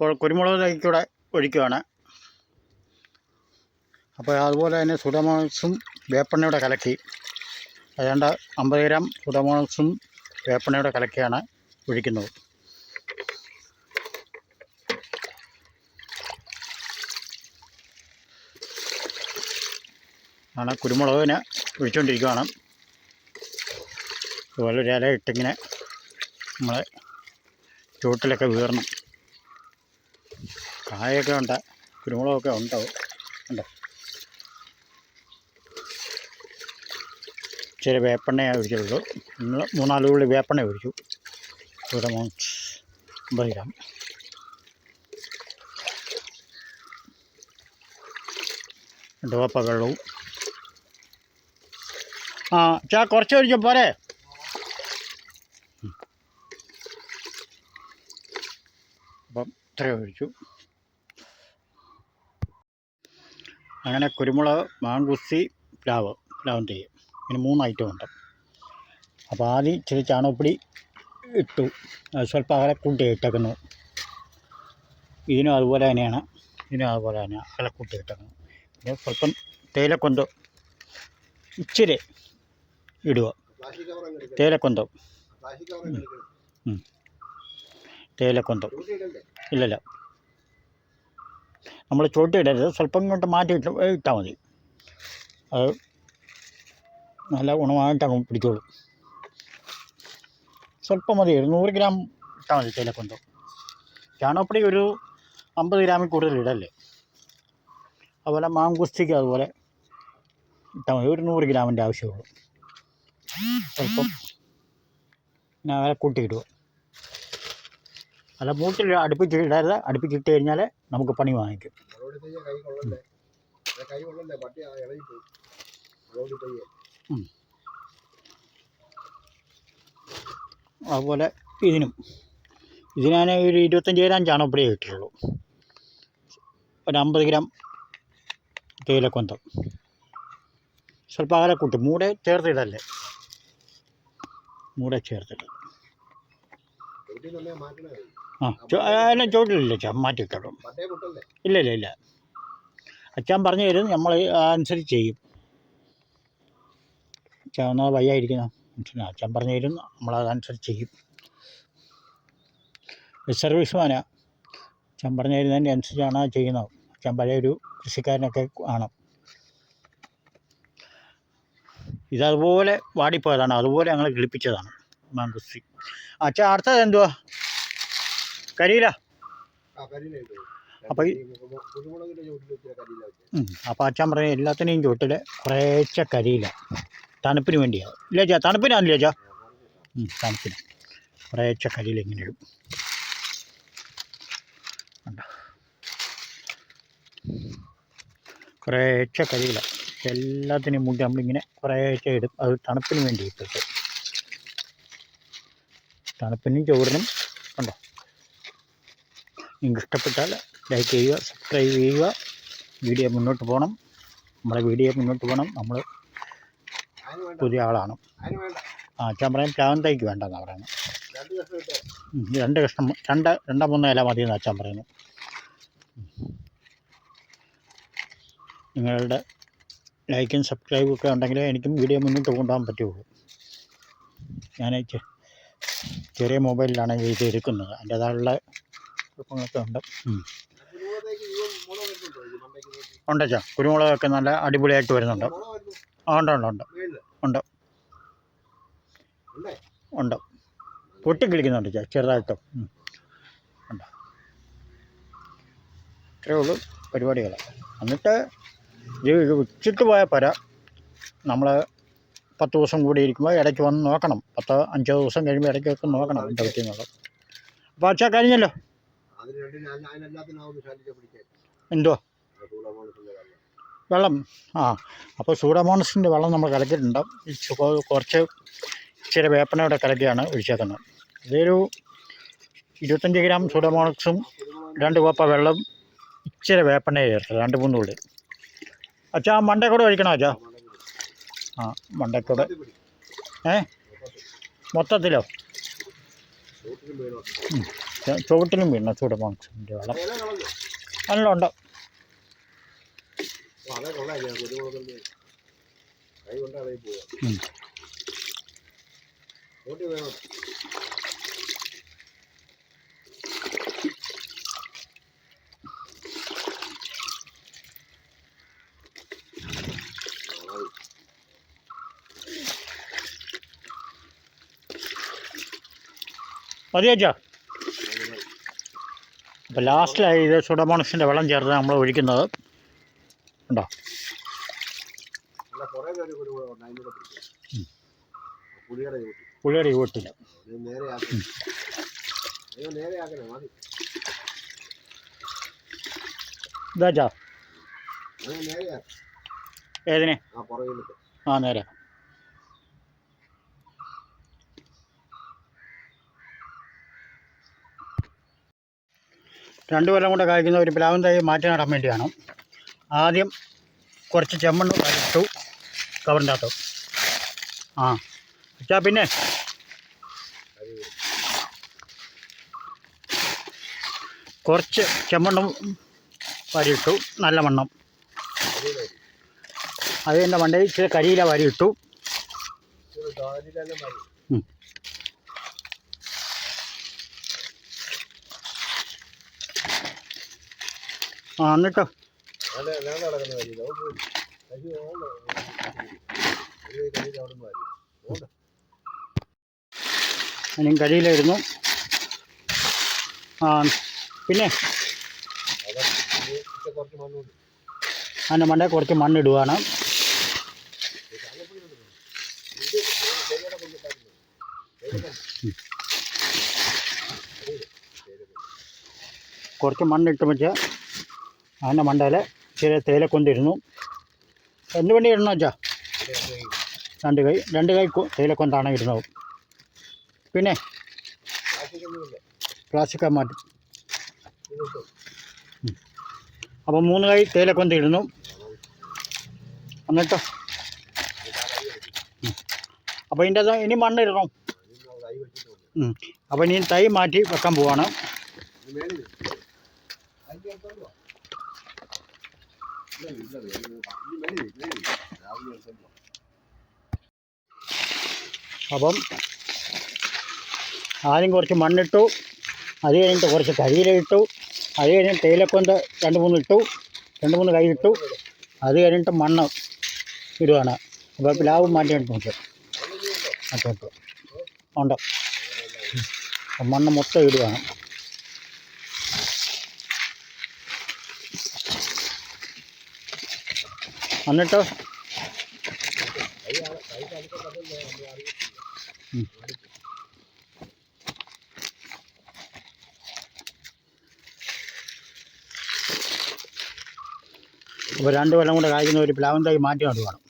ഇപ്പോൾ കുരുമുളക് കൂടെ ഒഴിക്കുകയാണ്. അപ്പോൾ അതുപോലെ തന്നെ സുഡമോണസും വേപ്പെണ്ണയുടെ കലക്കി. ഏതാണ്ട് അമ്പത് ഗ്രാം സുഡമോണസും വേപ്പെണ്ണയുടെ കലക്കിയാണ് ഒഴിക്കുന്നത്. ആണ് കുരുമുളകിന് ഒഴിച്ചുകൊണ്ടിരിക്കുകയാണ്. അതുപോലെ ഒരു ഇല ഇട്ടിങ്ങനെ നമ്മളെ ചുവട്ടിലൊക്കെ വീറണം കായൊക്കെ ഉണ്ട് കുരുമുളകൊക്കെ ഉണ്ടോ? ഉണ്ടോ? ചെറിയ വേപ്പെണ്ണ ഒഴിച്ചുള്ളൂ. മൂന്നാൽ ഉള്ളി വേപ്പെണ്ണ ഒഴിച്ചു. ഇവിടെ അമ്പത് ഗ്രാം രണ്ട് കപ്പ വെള്ളവും. ആ ചാ കുറച്ച് ഒഴിച്ചോ പോരെ. അപ്പം ഇത്രയും ഒഴിച്ചു. അങ്ങനെ കുരുമുളക് മാങ്കുസി പ്ലാവ് പ്ലാവും തൈ ഇങ്ങനെ മൂന്ന് ഐറ്റം ഉണ്ട്. അപ്പോൾ ആദ്യം ഇച്ചിരി ചാണകപ്പൊടി ഇട്ടു. സ്വല്പം അകലെ കൂട്ടി ഇട്ടേക്കുന്നു. ഇതിനും അതുപോലെ തന്നെയാണ്. ഇതിനും അതുപോലെ തന്നെ അകലെ കൂട്ടി ഇട്ടേക്കുന്നു പിന്നെ സ്വല്പം തേയിലക്കൊന്ത് ഇച്ചിരി ഇടുക. തേയിലക്കൊന്തോ. തേയിലക്കൊന്തം. ഇല്ലല്ല. നമ്മൾ ചോട്ടിടരുത് സ്വല്പം ഇങ്ങോട്ട് മാറ്റി ഇട്ട് ഇട്ടാൽ മതി. അത് നല്ല ഗുണമായിട്ട് അങ്ങ് പിടിച്ചോളും. സ്വല്പം മതി. നൂറ് ഗ്രാം ഇട്ടാൽ മതി തേയിലക്കൊന്തം ചാണകപ്പൊടി ഒരു അമ്പത് ഗ്രാമിൽ കൂടുതൽ ഇടല്ലേ? അതുപോലെ മാങ്കുസ്തിക്ക് അതുപോലെ ഇട്ടാൽ മതി. ഒരു നൂറ് ഗ്രാമിന്റെ ആവശ്യമുള്ളൂ. സ്വല്പം. ഞാൻ കൂട്ടിയിടുക അല്ല മൂട്ടിൽ അടുപ്പിച്ച് ഇടരുത് അടുപ്പിച്ചിട്ട് കഴിഞ്ഞാൽ നമുക്ക് പണി വാങ്ങിക്കും. അതുപോലെ ഇതിനും. ഇതിനാൻ ഒരു ഇരുപത്തഞ്ച് ഗ്രാം ചാണകപ്പൊടിയേ കിട്ടുള്ളൂ ഒരു അമ്പത് ഗ്രാം തേയിലക്കൊന്തം. സ്വല്പം അകലെ കൂട്ടും മൂടെ ചേർത്തിടല്ലേ? മൂടെ ചേർത്തിടും ആ അതിനെ ചോട്ടിലില്ല അച്ഛൻ മാറ്റി ഇട്ടോളും പട്ടേ പൊട്ടല്ലേ? ഇല്ല ഇല്ല ഇല്ല. അച്ഛൻ പറഞ്ഞു തരും നമ്മൾ അനുസരിച്ച് ചെയ്യും. അച്ഛൻ ഒന്ന് വയ്യായിരിക്കുന്ന? അച്ഛൻ പറഞ്ഞു തരും നമ്മളതനുസരിച്ച് ചെയ്യും. സർവീസ്മാനാ. അച്ഛൻ പറഞ്ഞു തരുന്നതിന്റെ അനുസരിച്ചാണ് ചെയ്യുന്നത്. അച്ഛൻ പഴയൊരു കൃഷിക്കാരനൊക്കെ ആണ്. ഇതതുപോലെ വാടിപ്പോയതാണ്. അതുപോലെ ഞങ്ങൾ കിളിപ്പിച്ചതാണ്. മാങ്കുസ്തി അച്ഛൻ അടുത്തത് എന്തുവാ? കരിയില. അപ്പൊ ഈ- അച്ഛൻ പറഞ്ഞ എല്ലാത്തിനെയും ചുവട്ടിൽ കുറേച്ച കരിയില. തണുപ്പിന് വേണ്ടിയാണ് ഇല്ലേച്ചാ തണുപ്പിനാണല്ലേ ചാ തണുപ്പിന്. കുറേച്ച കരിയില ഇങ്ങനെ ഇടും. കുറേശ്ശെ കരിയില. എല്ലാത്തിനെയും മുടി നമ്മളിങ്ങനെ കുറേശ്ശെ ഇടും. അത് തണുപ്പിന് വേണ്ടി ഇട്ടിട്ട് തണുപ്പിനും ചോറിനും കണ്ടോ നിങ്ങൾക്ക് ഇഷ്ടപ്പെട്ടാൽ ലൈക്ക് ചെയ്യുക സബ്സ്ക്രൈബ് ചെയ്യുക. വീഡിയോ മുന്നോട്ട് പോകണം നമ്മുടെ വീഡിയോ മുന്നോട്ട് പോകണം നമ്മൾ പുതിയ ആളാണ്. ആ അച്ഛൻ പറയും പ്ലാവൻ തൈക്ക് വേണ്ടെന്നാണ് പറയുന്നത് രണ്ട് കഷ്ണം രണ്ട് രണ്ട് മൂന്നോ ഇല മതി എന്ന് അച്ഛൻ പറയുന്നു നിങ്ങളുടെ ലൈക്കും സബ്സ്ക്രൈബും ഒക്കെ ഉണ്ടെങ്കിലേ എനിക്കും വീഡിയോ മുന്നോട്ട് കൊണ്ടുപോകാൻ പറ്റുള്ളൂ. ഞാൻ ചെറിയ മൊബൈലിലാണ് ഇത് എടുക്കുന്നത് അതിന്റേതായുള്ള കുഴപ്പങ്ങളൊക്കെ ഉണ്ട്. ഉണ്ടച്ചാ? കുരുമുളകൊക്കെ നല്ല അടിപൊളിയായിട്ട് വരുന്നുണ്ട്. ആ ഉണ്ട് ഉണ്ട് ഉണ്ട്. ഉണ്ട്. ഉണ്ടേ. പൊട്ടിക്കിളിക്കുന്നുണ്ട് ചാ ചെറുതായിട്ട്. ഉണ്ട്. ഇത്രയേ ഉള്ളൂ പരിപാടികൾ എന്നിട്ട് ഇത് ഉച്ചിട്ട് പോയാൽ പോരാ നമ്മൾ പത്ത് ദിവസം കൂടി ഇരിക്കുമ്പോൾ ഇടയ്ക്ക് വന്ന് നോക്കണം. പത്ത് അഞ്ചോ ദിവസം കഴിയുമ്പോൾ ഇടയ്ക്കൊക്കെ നോക്കണം എന്റെ പറ്റിയെന്നുള്ളത് അപ്പോൾ അച്ഛാ കഴിഞ്ഞല്ലോ? എന്തോ വെള്ളം. ആ അപ്പോൾ സൂഡമോണസിന്റെ വെള്ളം നമ്മൾ കലക്കിയിട്ടുണ്ട്. കുറച്ച് ഇച്ചിരി വേപ്പനയുടെ കലക്കിയാണ് ഒഴിച്ചേക്കുന്നത്. ഇതൊരു ഇരുപത്തഞ്ച് ഗ്രാം സൂഡമോണക്സും രണ്ട് കോപ്പ വെള്ളം ഇച്ചിരി വേപ്പനയെ ചേർത്ത് രണ്ട് മൂന്ന് ഉള്ളി. അച്ഛാ മണ്ടേ കൂടെ ഒഴിക്കണോ അച്ഛാ? ആ മണ്ടക്കൂടെ. ഏ? മൊത്തത്തിലോ? ചുവട്ടിലും വീണ സൂഡോമോണസിന്റെ വളം. ഇല കളഞ്ഞു നല്ല ഉണ്ട്. കൈ കൊണ്ടാണ് ഇളകി പോവാ അപ്പം അപ്പോൾ ലാസ്റ്റിലായി ഇത് സുഡമോണസിന്റെ വെള്ളം ചേർത്ത് നമ്മൾ ഒഴിക്കുന്നത്. ഉണ്ടോ? പുളിയുടെ ചുവട്ടിൽ ഇതാച്ചാ ഏതിനെ? ആ നേരെ. രണ്ടു കൊല്ലം കൊണ്ട് കായ്ക്കുന്ന ഒരു പ്ലാവൻ തൈ മാറ്റി നടാൻ വേണ്ടിയാണ്. ആദ്യം കുറച്ച് ചെമ്മണ്ണ് ഇട്ടു കവറിന്റെ അകത്ത് ആ വെച്ചാൽ പിന്നെ. കുറച്ച് ചെമ്മണ്ണും വരിയിട്ടു നല്ല മണ്ണം അത് തന്നെ മണ്ടയിൽ ഇച്ചിരി കരിയില വാരിയിട്ടു ടോയ്ലറ്റിലെല്ലാം മതി ഉം. ആ എന്നിട്ടോ അല്ല ഞാൻ നടക്കുന്ന കാര്യം നമുക്ക് കരി വേണ്ട ഒരു കരി അവിടെ മതി പോണ്ട ഇനിയും കരിയിലായിരുന്നു ആ പിന്നെ? അതിന്റെ മണ്ടേ കുറച്ച് കൊണ്ടിട്ടായിരുന്നു കുറച്ച് മണ്ണിട്ട് വെച്ച് അതിന്റെ മണ്ടയിൽ ഇച്ചിരി കൊണ്ടിരുന്നു. എന്ത് വണ്ടി ഇടണം വെച്ചാൽ രണ്ട് കൈ രണ്ട് കൈ തേയില കൊണ്ടാണ് ഇരുന്നത് പിന്നെ പ്ലാസ്റ്റിക്കൊന്നുമില്ല പ്ലാസ്റ്റിക് മാറ്റി. അപ്പോൾ മൂന്ന് കൈ തേയിലക്കൊന്ത് ഇടുന്നു എന്നിട്ടോ? അപ്പോൾ ഇതിന്റെ അകത്ത് ഇനി മണ്ണിടണം അപ്പോൾ ഇനി തൈ മാറ്റി വെക്കാൻ പോവാണ് ഇത് മേളിൽ അതിന്റെ എടുത്തോണ്ട് വാ ഇല്ല ഇല്ല ഇത് മേളിൽ മേളിൽ രാവിലെ എടുത്തോണ്ട് വാ അപ്പം ആദ്യം കുറച്ച് മണ്ണിട്ടു അത് കഴിഞ്ഞിട്ട് കുറച്ച് കരിയില ഇട്ടു അത് കഴിഞ്ഞിട്ട് തേയിലക്കൊണ്ട് രണ്ട് മൂന്ന് ഇട്ടു രണ്ട് മൂന്ന് കൈ ഇട്ടു അത് കഴിഞ്ഞിട്ട് മണ്ണ് ഇടുകയാണ് അപ്പോൾ പ്ലാവ് മാറ്റി നോക്കി മറ്റോട്ട് ഉണ്ട്? മണ്ണ് മൊത്തം ഇടുകയാണ് എന്നിട്ടോ. അപ്പോൾ രണ്ട് കൊല്ലം കൂടെ കായ്ക്കുന്ന ഒരു പ്ലാവൻ തൈ മാറ്റി നടുകയാണ്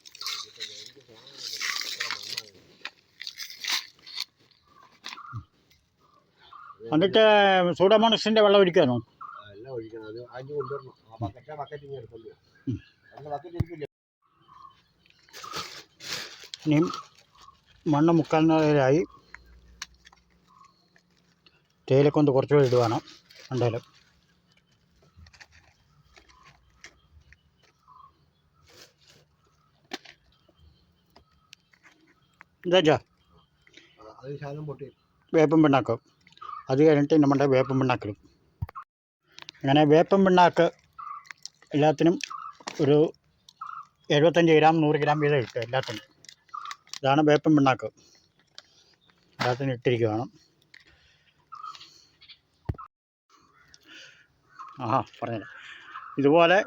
എന്നിട്ട് സൂഡോമോണസിന്റെ വെള്ളം ഒഴിക്കാനോ എല്ലാം ഒഴിക്കണം അത് അഞ്ച് കൊണ്ടുവരണം ആ ബക്കറ്റ് ബക്കറ്റ് ഇങ്ങനെ എടുത്തോണ്ട് വാ. ഉം. ബക്കറ്റ് ഇരിക്കില്ല ഇനിയും മണ്ണ് മുക്കാനായി തേയിലക്കൊന്ത് കുറച്ചുകൂടി ഇടുവാണ് എന്തായാലും. എന്താ വേപ്പം പിണ്ണാക്ക്. അത് കഴിഞ്ഞിട്ട് നമ്മുടെ വേപ്പൻ പിണ്ണാക്കിടും. അങ്ങനെ വേപ്പൻ പിണ്ണാക്ക് എല്ലാത്തിനും ഒരു എഴുപത്തഞ്ച് ഗ്രാം നൂറ് ഗ്രാം വീതം ഇട്ട് എല്ലാത്തിനും. ഇതാണ് വേപ്പൻ പിണ്ണാക്ക്. എല്ലാത്തിനും ഇട്ടിരിക്കുകയാണ് ആ പറഞ്ഞില്ല ഇതുപോലെ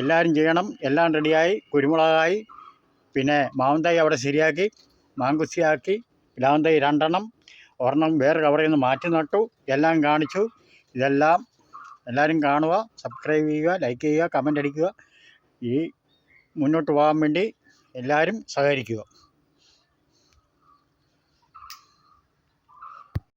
എല്ലാവരും ചെയ്യണം. എല്ലാം റെഡിയായി കുരുമുളകായി പിന്നെ മാവന്തൈ അവിടെ ശരിയാക്കി മാങ്കുസിയാക്കി പ്ലാവൻ തൈ രണ്ടെണ്ണം ഒരെണ്ണം വേറെ കവറിൽ നിന്ന് മാറ്റി നട്ടു എല്ലാം കാണിച്ചു. ഇതെല്ലാം എല്ലാവരും കാണുക സബ്സ്ക്രൈബ് ചെയ്യുക ലൈക്ക് ചെയ്യുക കമന്റ് അടിക്കുക. ഈ മുന്നോട്ട് പോകാൻ വേണ്ടി എല്ലാവരും സഹകരിക്കുക.